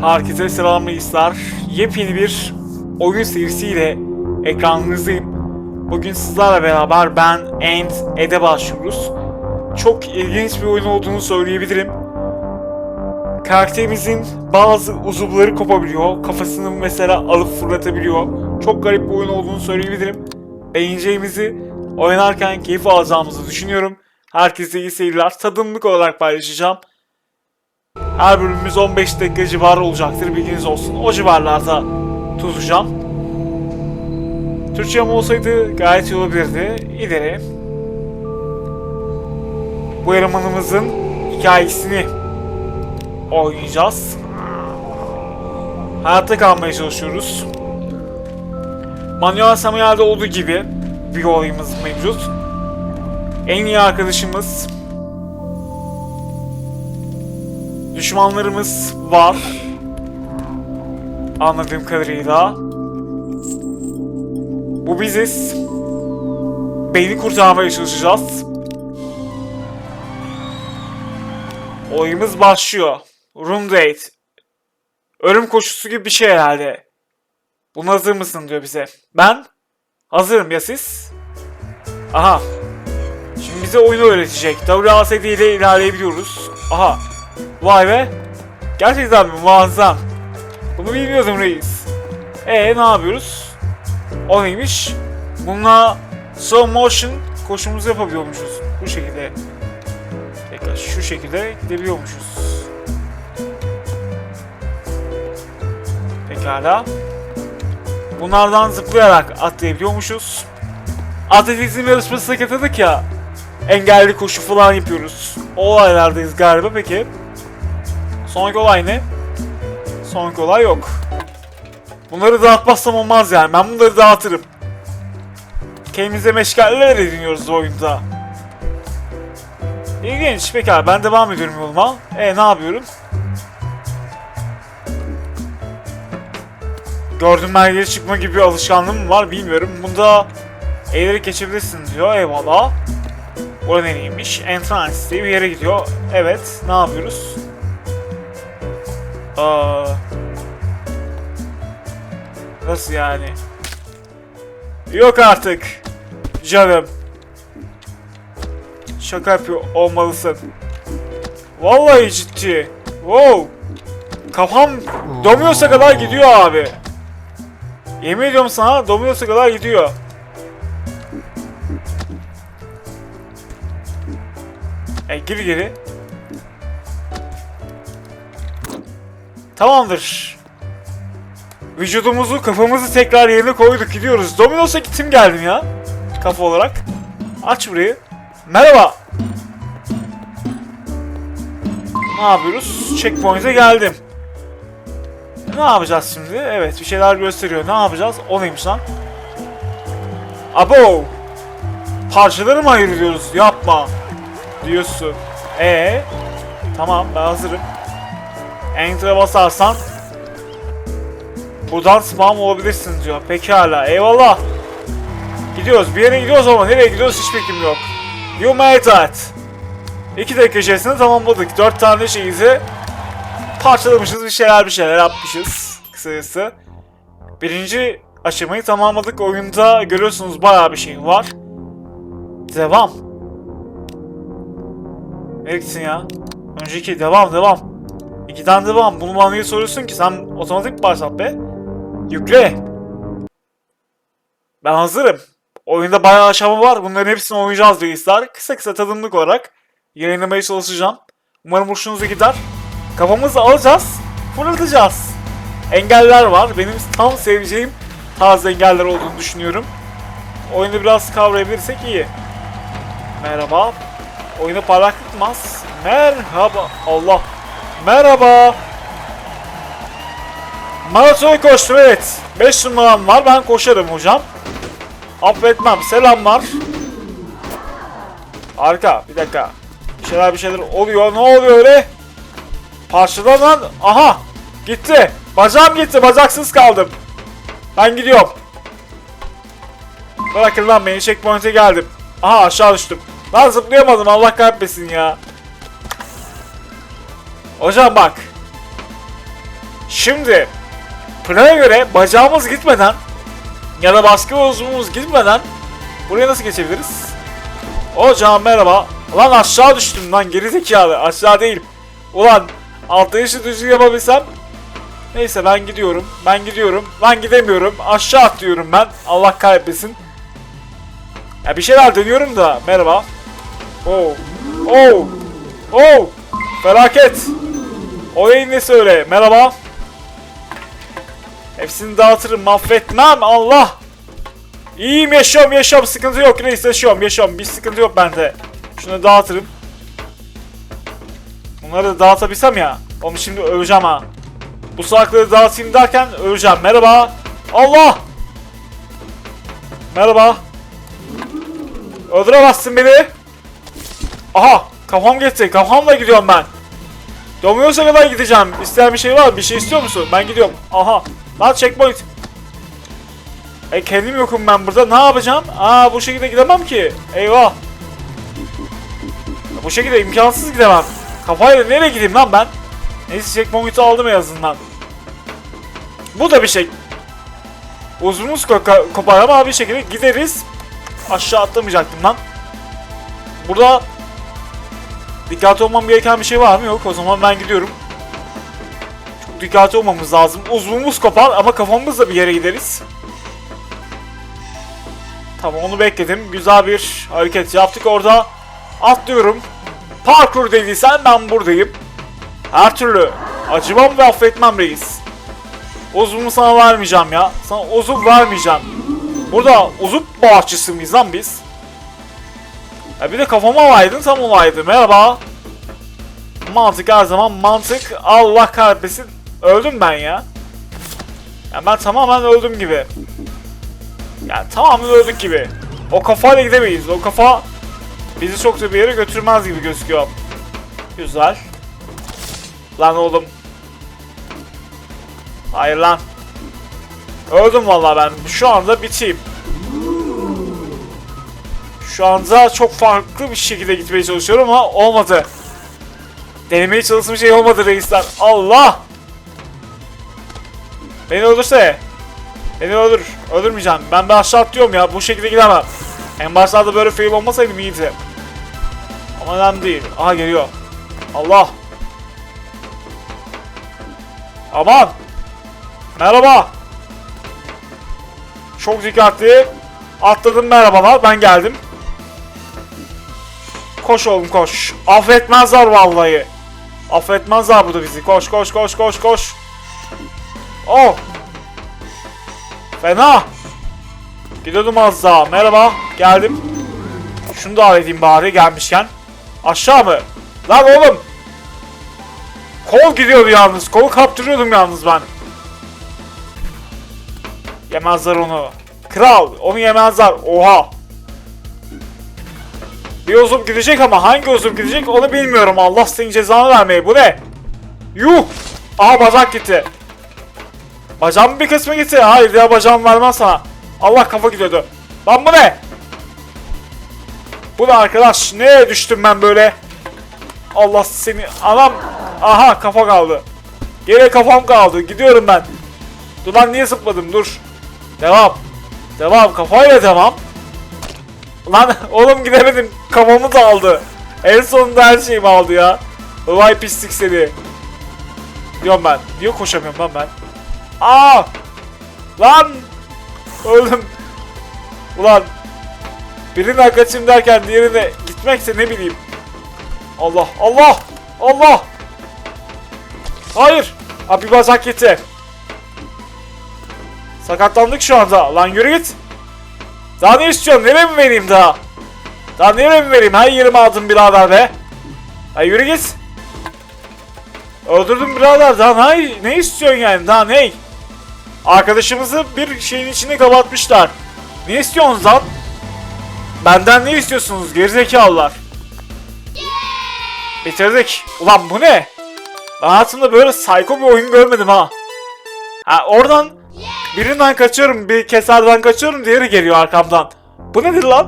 Herkese selamlar. Yepyeni bir oyun serisiyle ekranınızdayım. Bugün sizlerle beraber ben and Ed'e başlıyoruz. Çok ilginç bir oyun olduğunu söyleyebilirim. Karakterimizin bazı uzuvları kopabiliyor. Kafasını mesela alıp fırlatabiliyor. Çok garip bir oyun olduğunu söyleyebilirim. Beğeneceğimizi, oynarken keyif alacağımızı düşünüyorum. Herkese iyi seyirler. Tadımlık olarak paylaşacağım. Her bölümümüz 15 dakika civarı olacaktır bilginiz olsun. O civarlarda tutacağım. Türkçem olsaydı gayet iyi olabilirdi. İleri. Bu elemanımızın hikayesini oynayacağız. Hayatta kalmaya çalışıyoruz. Manuel Samuel'de olduğu gibi bir olayımız mevcut. En iyi arkadaşımız Düşmanlarımız var. Anladığım kadarıyla. Bu biziz. Beyni kurtarmaya çalışacağız. Oyunumuz başlıyor. Room date. Ölüm koşusu gibi bir şey herhalde. Buna hazır mısın diyor bize. Ben hazırım ya siz? Aha. Şimdi bize oyunu öğretecek. WASD ile ilerleyebiliyoruz. Aha. Vay be. Gerçekten mi? Muazzam. Bunu bilmiyordum reis. E ne yapıyoruz? O neymiş? Bununla slow motion koşumuzu yapabiliyormuşuz. Bu şekilde. Tekrar şu şekilde gidebiliyormuşuz. Pekala. Bunlardan zıplayarak atlayabiliyormuşuz. Atletizm yarışmasına katıldık ya. Engelli koşu falan yapıyoruz. O olaylardayız galiba peki. Sonraki olay ne? Sonraki olay yok. Bunları dağıtmazsam olmaz yani. Ben bunları dağıtırım. Kendimize meşgaleler ediniyoruz oyunda. İlginç. Pekala ben devam ediyorum yoluma. E ne yapıyorum? Gördüğüm belgeleri çıkma gibi bir alışkanlığım var bilmiyorum. Bunda eğilerek geçebilirsin diyor. Eyvallah. Orada nereymiş? Entrance diye bir yere gidiyor. Evet. Ne yapıyoruz? Aa. Nasıl yani? Yok artık. Canım. Şaka yapıyor olmalısın. Vallahi ciddi. Wow. Kafam domuyorsa kadar gidiyor abi. Yemin ediyorum sana domuyorsa kadar gidiyor. E gir geri. Tamamdır. Vücudumuzu, kafamızı tekrar yerine koyduk gidiyoruz. Domino's'a gittim geldim ya. Kafa olarak. Aç burayı. Merhaba. Ne yapıyoruz? Checkpoint'e geldim. Ne yapacağız şimdi? Evet bir şeyler gösteriyor. Ne yapacağız? O neymiş lan? Abo! Parçaları mı ayırıyoruz? Yapma. Diyorsun. Ee, Tamam ben hazırım. Enter'a basarsan Buradan spam olabilirsin diyor. Pekala. Eyvallah. Gidiyoruz. Bir yere gidiyoruz ama nereye gidiyoruz hiç fikrim yok. You that. 2 dakika içerisinde tamamladık. 4 tane şeyizi parçalamışız. Bir şeyler bir şeyler yapmışız. Kısacası. Birinci aşamayı tamamladık. Oyunda görüyorsunuz bayağı bir şey var. Devam. Nereye gitsin ya? Önceki devam devam. İki tane devam. Bunu bana niye soruyorsun ki? Sen otomatik başlat be. Yükle. Ben hazırım. Oyunda bayağı aşama var. Bunların hepsini oynayacağız reisler. Kısa kısa tadımlık olarak yayınlamaya çalışacağım. Umarım hoşunuza gider. Kafamızı alacağız. Fırlatacağız. Engeller var. Benim tam seveceğim tarz engeller olduğunu düşünüyorum. Oyunu biraz kavrayabilirsek iyi. Merhaba. Oyuna parlaklık? Merhaba. Allah. Merhaba. Maraton koştum evet. 5 numaram var ben koşarım hocam. Affetmem selamlar. Harika bir dakika. Bir şeyler bir şeyler oluyor ne oluyor öyle? Parçalan lan. Aha gitti. Bacağım gitti bacaksız kaldım. Ben gidiyorum. Bırakın lan beni checkpoint'e geldim. Aha aşağı düştüm. Lan zıplayamadım Allah kahretmesin ya. Hocam bak. Şimdi plana göre bacağımız gitmeden ya da baskı uzvumuz gitmeden buraya nasıl geçebiliriz? Hocam merhaba. Lan aşağı düştüm lan gerizekalı. Aşağı değil. Ulan atlayışı düzgün yapabilsem. Neyse ben gidiyorum. Ben gidiyorum. Lan gidemiyorum. Aşağı atlıyorum ben. Allah kahretmesin. Ya bir şeyler dönüyorum da. Merhaba. Oh. Oh. Oh. Felaket. Olayı ne söyle? Merhaba. Hepsini dağıtırım. Mahvetmem. Allah. İyiyim yaşıyorum yaşıyorum. Sıkıntı yok reis yaşıyorum yaşıyorum. Bir sıkıntı yok bende. Şunu dağıtırım. Bunları da dağıtabilsem ya. Onu şimdi öleceğim ha. Bu salakları dağıtayım derken öleceğim. Merhaba. Allah. Merhaba. Öldüremezsin beni. Aha. Kafam gitti. Kafamla gidiyorum ben. Domuyorsa kadar gideceğim. İsteyen bir şey var mı? Bir şey istiyor musun? Ben gidiyorum. Aha. Lan checkpoint. E kendim yokum ben burada. Ne yapacağım? Aa bu şekilde gidemem ki. Eyvah. Bu şekilde imkansız gidemem. Kafayla nereye gideyim lan ben? Neyse checkpoint'i aldım en azından. Bu da bir şey. Uzunumuz ko- kopar ama bir şekilde gideriz. Aşağı atlamayacaktım lan. Burada dikkatli olmam gereken bir şey var mı? Yok. O zaman ben gidiyorum. Çok dikkatli olmamız lazım. Uzvumuz kopar ama kafamızla bir yere gideriz. Tamam onu bekledim. Güzel bir hareket yaptık orada. Atlıyorum. Parkur dediysen ben buradayım. Her türlü acımam ve affetmem reis. Uzumu sana vermeyeceğim ya. Sana uzun vermeyeceğim. Burada uzup bağışçısı mıyız lan biz? Ya bir de kafama olaydın tam olaydı. Merhaba. Mantık her zaman mantık. Allah kahretmesin. Öldüm ben ya. Ya ben tamamen öldüm gibi. Yani tamamen öldük gibi. O kafayla gidemeyiz. O kafa bizi çok da bir yere götürmez gibi gözüküyor. Güzel. Lan oğlum. Hayır lan. Öldüm vallahi ben. Şu anda biteyim. Şu anda çok farklı bir şekilde gitmeye çalışıyorum ama olmadı. Denemeye çalıştığım şey olmadı reisler. Allah! Beni öldürse. Beni öldür. Öldürmeyeceğim. Ben bir aşağı atlıyorum ya. Bu şekilde gidemem. En başlarda böyle fail olmasaydı iyiydi. Ama önemli değil. Aha geliyor. Allah. Aman. Merhaba. Çok dikkatli. Atladım merhabalar. Ben geldim. Koş oğlum koş. Affetmezler vallahi. Affetmezler burada bizi. Koş koş koş koş koş. Oh. Fena. Gidiyordum az daha. Merhaba. Geldim. Şunu da edeyim bari gelmişken. Aşağı mı? Lan oğlum. Kol gidiyordu yalnız. Kolu kaptırıyordum yalnız ben. Yemezler onu. Kral. Onu yemezler. Oha. Bir uzun gidecek ama hangi uzun gidecek onu bilmiyorum. Allah senin cezanı vermeyi. Bu ne? Yuh. Aha bacak gitti. Bacağımın bir kısmı gitti. Hayır ya bacağım vermez sana. Allah kafa gidiyordu. Lan bu ne? Bu ne arkadaş? Neye düştüm ben böyle? Allah seni... Anam... Aha kafa kaldı. Geriye kafam kaldı. Gidiyorum ben. Dur lan niye zıpladım? Dur. Devam. Devam. Kafayla devam. Lan oğlum gidemedim. Kafamı da aldı. En sonunda her şeyimi aldı ya. Vay pislik seni. Diyorum ben. Niye koşamıyorum lan ben? Aa! Lan! Öldüm. Ulan. Birinden kaçayım derken diğerine gitmekse ne bileyim. Allah! Allah! Allah! Hayır! Abi bacak gitti. Sakatlandık şu anda. Lan yürü git. Daha ne istiyorsun? Nereye mi vereyim daha? Daha nereye mi vereyim? Her yerimi aldım birader be. Ha yürü git. Öldürdüm birader. Daha ne, ne istiyorsun yani? Daha ne? Arkadaşımızı bir şeyin içine kapatmışlar. Ne istiyorsunuz lan? Benden ne istiyorsunuz gerizekalılar? Bitirdik. Ulan bu ne? Ben hayatımda böyle psycho bir oyun görmedim ha. Ha oradan birinden kaçıyorum, bir keserden kaçıyorum, diğeri geliyor arkamdan. Bu nedir lan?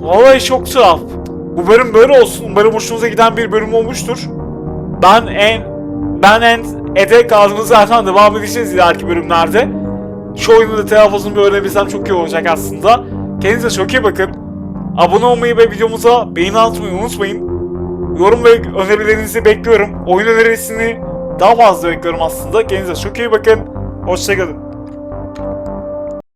Vallahi çok tuhaf. Bu bölüm böyle olsun. Umarım hoşunuza giden bir bölüm olmuştur. Ben en ben en ede kaldığımız zaten devam edeceğiz ileriki bölümlerde. Şu oyunu da telaffuzunu bir öğrenebilsem çok iyi olacak aslında. Kendinize çok iyi bakın. Abone olmayı ve videomuza beğeni atmayı unutmayın. Yorum ve önerilerinizi bekliyorum. Oyun önerisini daha fazla bekliyorum aslında. Kendinize çok iyi bakın. Hoşçakalın.